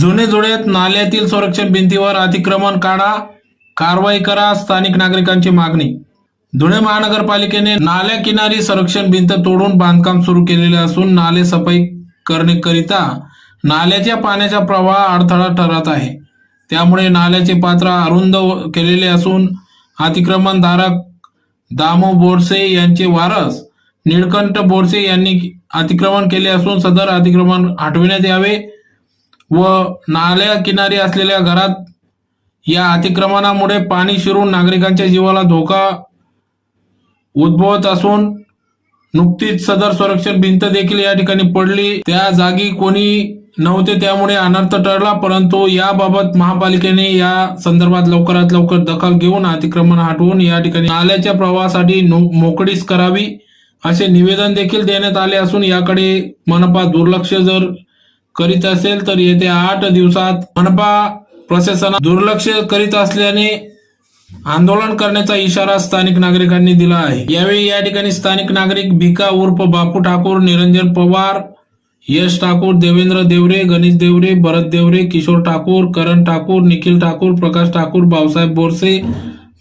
जुने जुळ्यात नाल्यातील संरक्षण भिंतीवर अतिक्रमण काढा. कारवाई करा स्थानिक नागरिकांची मागणी. धुळे महानगरपालिकेने नाल्या किनारी संरक्षण भिंत तोडून बांधकाम सुरू केलेले असून नाले सफाई करण्याकरिता नाल्याच्या पाण्याचा प्रवाह अडथळा ठरत आहे. त्यामुळे नाल्याचे पात्र अरुंद केलेले असून अतिक्रमणधारक दामो बोरसे यांचे वारस निळकंठ बोरसे यांनी अतिक्रमण केले असून सदर अतिक्रमण हटविण्यात यावे. व नाल्या किनारी असलेल्या घरात या अतिक्रमणामुळे पाणी शिरून नागरिकांच्या जीवाला धोका उद्भवत असून नुकतीच सदर संरक्षण भिंत देखील या ठिकाणी पडली. त्या जागी कोणी नव्हते त्यामुळे अनर्थ टळला परंतु याबाबत महापालिकेने या संदर्भात लवकरात लवकर दखल घेऊन अतिक्रमण हटवून या ठिकाणी नाल्याच्या प्रवाहासाठी नो- मोकळीच करावी असे निवेदन देखील देण्यात आले असून याकडे मनपा दुर्लक्ष जर करीत असेल तर येत्या आठ दिवसात मनपा प्रशासन दुर्लक्ष करीत असल्याने आंदोलन करण्याचा इशारा स्थानिक नागरिकांनी दिला आहे. यावेळी या ठिकाणी स्थानिक नागरिक भिका उर्फ बापू ठाकूर निरंजन पवार यश ठाकूर देवेंद्र देवरे गणेश देवरे भरत देवरे किशोर ठाकूर करण ठाकूर निखिल ठाकूर प्रकाश ठाकूर भाऊसाहेब बोरसे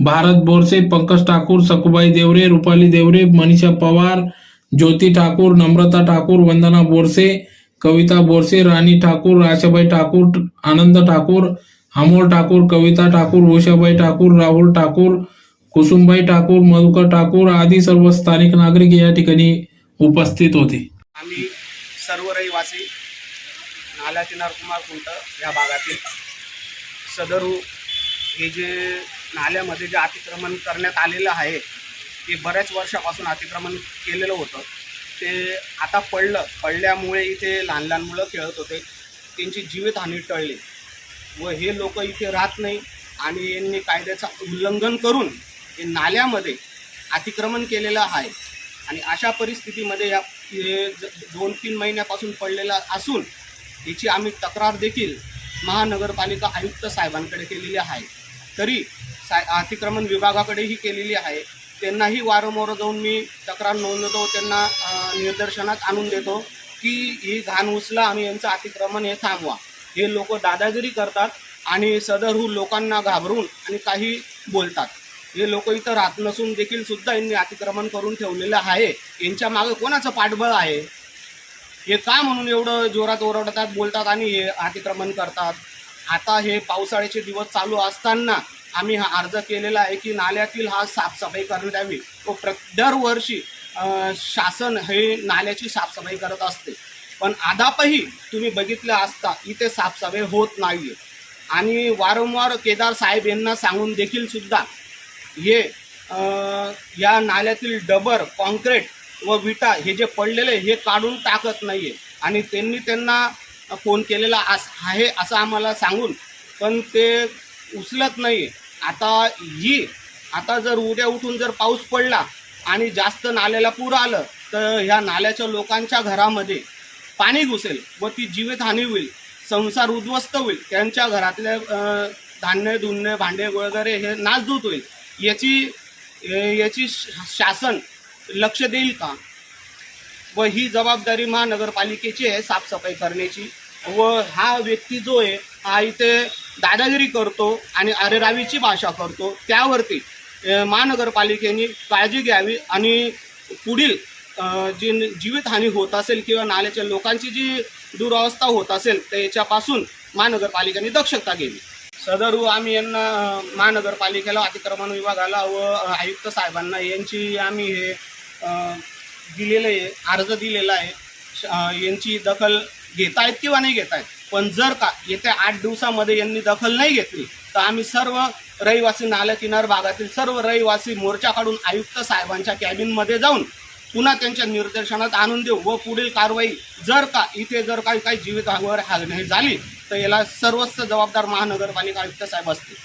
भारत बोरसे पंकज ठाकूर सकुबाई देवरे रुपाली देवरे मनीषा पवार ज्योती ठाकूर नम्रता ठाकूर वंदना बोरसे कविता बोरसे राणी ठाकूर आशाबाई ठाकूर आनंद ठाकूर अमोल ठाकूर कविता ठाकूर उषाबाई ठाकूर राहुल ठाकूर कुसुमबाई ठाकूर मधुकर ठाकूर आदी सर्व स्थानिक नागरिक या ठिकाणी उपस्थित होते. आम्ही सर्व रहिवासी नाला किनार कुमार कुंट या भागातील सदरू हे जे नाल्यामध्ये जे अतिक्रमण करण्यात आलेलं आहे ते बऱ्याच वर्षापासून अतिक्रमण केलेलं होतं. ते आता पडलं. पडल्यामुळे इथे लहान लहान मुलं खेळत होते. त्यांची जीवितहानी टळली. व हे लोक इथे राहत नाही आणि यांनी कायद्याचं उल्लंघन करून हे नाल्यामध्ये अतिक्रमण केलेलं आहे. आणि अशा परिस्थितीमध्ये या हे ज- दोन तीन महिन्यापासून पडलेला असून याची आम्ही तक्रार देखील महानगरपालिका आयुक्त साहेबांकडे केलेली आहे. तरी साय अतिक्रमण विभागाकडेही केलेली आहे. त्यांनाही वारंवार जाऊन मी तक्रार नोंदवतो त्यांना निदर्शनात आणून देतो की ही घाण उचला आणि यांचं अतिक्रमण हे थांबवा. हे लोक दादागिरी करतात आणि सदरहू लोकांना घाबरून आणि काही बोलतात. हे लोक इथं राहत नसून देखील सुद्धा यांनी अतिक्रमण करून ठेवलेलं आहे. यांच्या मागे कोणाचं पाठबळ आहे? हे का म्हणून एवढं जोरात ओरडतात बोलतात आणि हे अतिक्रमण करतात? आता हे पावसाळ्याचे दिवस चालू असताना आम्ही हा अर्ज केलेला आहे की नाल्यातील हा साफसफाई करण्यात यावी व प्र दरवर्षी शासन हे नाल्याची साफसफाई करत असते. पण अदापही तुम्ही बघितलं असता इथे साफसफाई होत नाही आहे आणि वारंवार केदार साहेब यांना सांगून देखील सुद्धा हे या नाल्यातील डबर कॉन्क्रीट व विटा हे जे पडलेले हे काढून टाकत नाही आहे आणि त्यांनी त्यांना फोन केलेला आस आहे असं आम्हाला सांगून पण ते उचलत नाही आहे आता ही आता जर उद्या उठून जर पाऊस पडला आणि जास्त नाल्याला पूर आलं तर ह्या नाल्याच्या लोकांच्या घरामध्ये पाणी घुसेल व ती जीवितहानी होईल संसार उद्ध्वस्त होईल त्यांच्या घरातले धान्य धुन्य भांडे वगैरे हे नासधूत होईल. याची याची शासन लक्ष देईल का? व ही जबाबदारी महानगरपालिकेची आहे साफसफाई करण्याची. व हा व्यक्ती जो आहे हा इथे दादागिरी करतो आणि अरेरावीची भाषा करतो. त्यावरती महानगरपालिकेने काळजी घ्यावी आणि पुढील जी जीवितहानी होत असेल किंवा नाल्याच्या लोकांची जी दुरावस्था होत असेल तर याच्यापासून महानगरपालिकेने दक्षता घ्यावी. सदर आम्ही यांना महानगरपालिकेला अतिक्रमण विभागाला व आयुक्त साहेबांना यांची आम्ही हे दिलेलं आहे अर्ज दिलेला आहे. श- यांची दखल घेत आहेत किंवा नाही घेत आहेत पण जर का येत्या आठ दिवसामध्ये यांनी दखल नाही घेतली तर आम्ही सर्व रहिवासी नाल्या किनार भागातील सर्व रहिवासी मोर्चा काढून आयुक्त साहेबांच्या कॅबिनमध्ये जाऊन पुन्हा त्यांच्या निर्देशनात आणून देऊ व पुढील कारवाई जर का इथे जर काही काही जीवित हानी झाली तर याला सर्वस्व जबाबदार महानगरपालिका आयुक्त साहेब असतील.